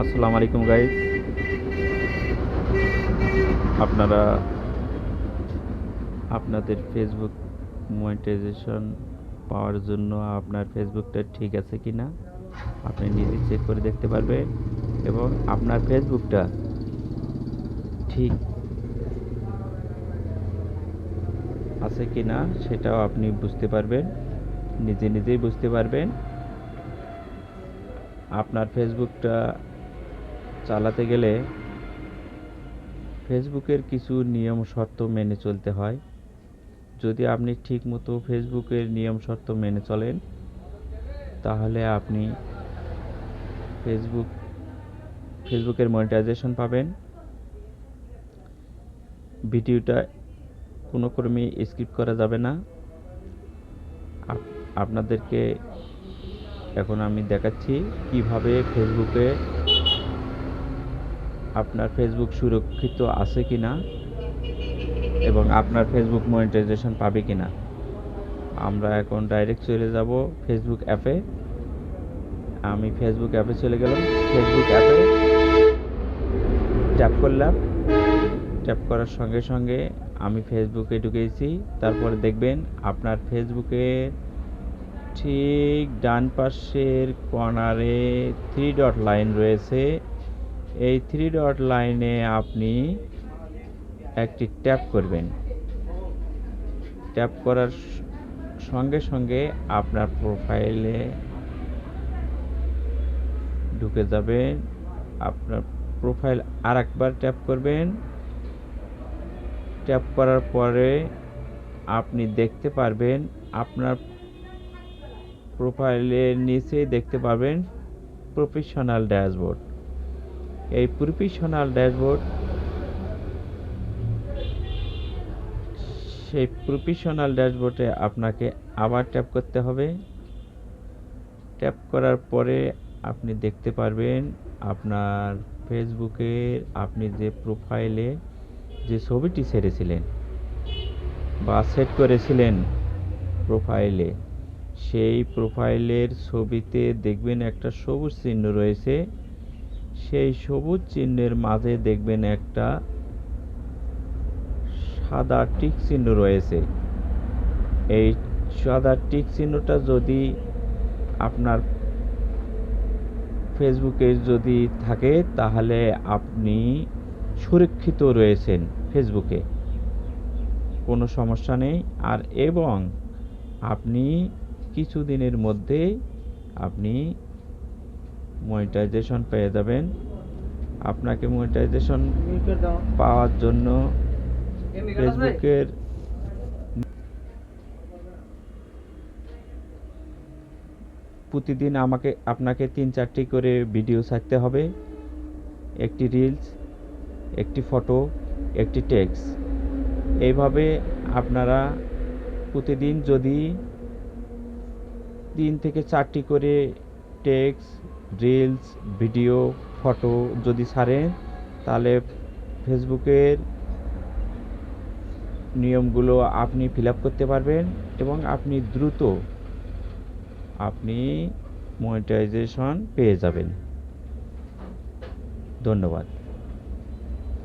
আসসালামু আলাইকুম গাইজ আপনারা আপনাদের ফেসবুক মনিটাইজেশন পাওয়ার জন্য আপনার ফেসবুকটা ঠিক আছে কি না আপনি নিজে চেক করে দেখতে পারবেন এবং আপনার ফেসবুকটা ঠিক আছে কি না সেটাও আপনি বুঝতে পারবেন, নিজে নিজেই বুঝতে পারবেন। আপনার ফেসবুকটা চালাতে গেলে ফেসবুকের কিছু নিয়ম শর্ত মেনে চলতে হয়। যদি আপনি ঠিকমতো ফেসবুকের নিয়ম শর্ত মেনে চলেন, তাহলে আপনি ফেসবুক, ফেসবুকের মনিটাইজেশন পাবেন। ভিডিওটা কোনো ক্রমে স্কিপ করা যাবে না। আপনাদেরকে এখন আমি দেখাচ্ছি কীভাবে ফেসবুকে আপনার ফেসবুক সুরক্ষিত আছে কি না এবং আপনার ফেসবুক মনিটাইজেশন পাবে কি না আমরা এখন ডাইরেক্ট চলে যাব ফেসবুক অ্যাপে আমি ফেসবুক অ্যাপে চলে গেলাম। ফেসবুক অ্যাপে ট্যাপ করলাম। ট্যাপ করার সঙ্গে সঙ্গে আমি ফেসবুকে ঢুকেছি। তারপরে দেখবেন আপনার ফেসবুকে ঠিক ডান পাশের কর্নারে থ্রি ডট লাইন রয়েছে। এই থ্রি ডট লাইনে আপনি একটি ট্যাপ করবেন। ট্যাপ করার সঙ্গে সঙ্গে আপনার প্রোফাইলে ঢুকে যাবেন আপনার প্রোফাইল আর একবার ট্যাপ করবেন। ট্যাপ করার পরে আপনি দেখতে পারবেন, আপনার প্রোফাইলের নিচে দেখতে পাবেন প্রফেশনাল ড্যাশবোর্ড এই প্রফেশনাল ড্যাশবোর্ড সেই প্রফেশনাল ড্যাশবোর্ডে আপনাকে আবার ট্যাপ করতে হবে। ট্যাপ করার পরে আপনি দেখতে পারবেন আপনার ফেসবুকের আপনি যে প্রোফাইলে যে ছবিটি ছেড়েছিলেন বা সেট করেছিলেন প্রোফাইলে সেই প্রোফাইলের ছবিতে দেখবেন একটা সবুজ চিহ্ন রয়েছে। সেই সবুজ চিহ্নের মাঝে দেখবেন একটা সাদা টিক চিহ্ন রয়েছে। এই সাদা টিক চিহ্নটা যদি আপনার ফেসবুকে যদি থাকে, তাহলে আপনি সুরক্ষিত রয়েছেন ফেসবুকে। কোনো সমস্যা নেই। আর এবং আপনি কিছুদিনের মধ্যেই আপনি মনিটাইজেশন পেয়ে যাবেন। আপনাকে মনিটাইজেশন পাওয়ার জন্য ফেসবুকের প্রতিদিন আমাকে আপনাকে তিন চারটি করে ভিডিও ছাড়তে হবে। একটি রিলস একটি ফটো একটি টেক্স এইভাবে আপনারা প্রতিদিন যদি তিন থেকে চারটি করে টেক্স রিলস ভিডিও ফটো যদি ছাড়েন তাহলে ফেসবুকের নিয়মগুলো আপনি ফিল করতে পারবেন এবং আপনি দ্রুত আপনি মনিটাইজেশন পেয়ে যাবেন। ধন্যবাদ।